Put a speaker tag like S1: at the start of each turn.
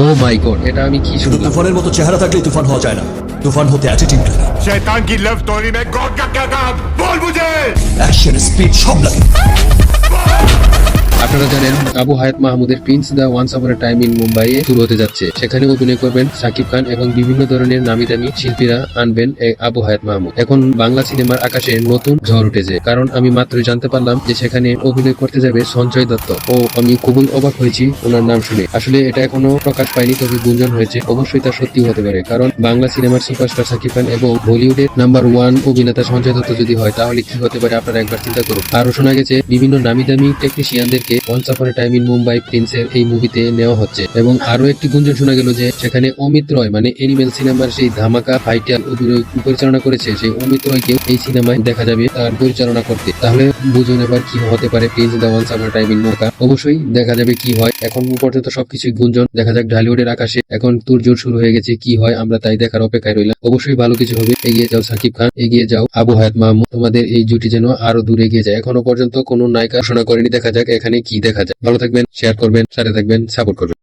S1: ও মাই god এটা আমি কি
S2: শুধু
S1: শুনলাম
S2: তুফানের মতো চেহারা থাকলেই তুফান হওয়া যায় না তুফান হতে অ্যাটিটিউড লাগে
S3: शैतान की लव स्टोरी में गॉड का क्या काम बोल मुझे
S2: অ্যাকশন স্পিড সব লাগে
S1: আপনারা জানেন, আবু হায়াত মাহমুদের prince the once upon time in মুম্বাইয়ে শুরু হতে যাচ্ছে। সেখানে অভিনয় করবেন সাকিব খান এবং বিভিন্ন ধরনের নামি দামি শিল্পীরা আনবেন আবু হায়াত মাহমুদ। এখন বাংলা সিনেমার আকাশে নতুন ঝড় উঠেছে। কারণ আমি মাত্র জানতে পারলাম যে সেখানে অভিনয় করতে যাবে সঞ্জয় দত্ত। ও আমি খুবই অবাক হয়েছি ওনার নাম শুনে। আসলে এটা এখনও প্রকাশ পায়নি, তবে গুঞ্জন হয়েছে। অবশ্যই তা সত্যি হতে পারে। কারণ বাংলা সিনেমার সুপারস্টার সাকিব খান এবং বলিউডের নাম্বার ওয়ান অভিনেতা সঞ্জয় দত্ত যদি হয়, তাহলে কি হতে পারে আপনারা একবার চিন্তা করুন। আরও শোনা গেছে, বিভিন্ন নামি দামি টেকনিশিয়ানদেরকে once upon time in Mumbai প্রিন্সের এই মুভিতে নেওয়া হচ্ছে। এবং আরও একটি গুঞ্জন শোনা গেল যে, সেখানে অমিত রয় মানে এনিমেল সিনেমার সেই ধামাকা ফাইটার অভিনয় পরিচালনা করেছে সেই অমিত রয়কে এই সিনেমায় দেখা যাবে তার পরিচালনা করতে। তাহলে বুঝুন এবার কি হতে পারে prince the once time in Mumbai অবশ্যই দেখা যাবে কি হয়। এখন পর্যন্ত সবকিছুই গুঞ্জন। দেখা যাক ঢালিউডের আকাশে এখন তোড়জোড় শুরু হয়ে গেছে, কি হয় আমরা তাই দেখার অপেক্ষায় রইলাম। অবশ্যই ভালো কিছু হবে। এগিয়ে যাও সাকিব খান, এগিয়ে যাও আবু হায়াত মাহমুদ। তোমাদের এই জুটি যেন আরও দূরে এগিয়ে যায়। এখনও পর্যন্ত কোনো নায়িকা ঘোষণা করেনি। দেখা যাক এখানে কি দেখা যায়। ভালো থাকবেন শেয়ার করবেন সাথে থাকবেন সাপোর্ট করবেন।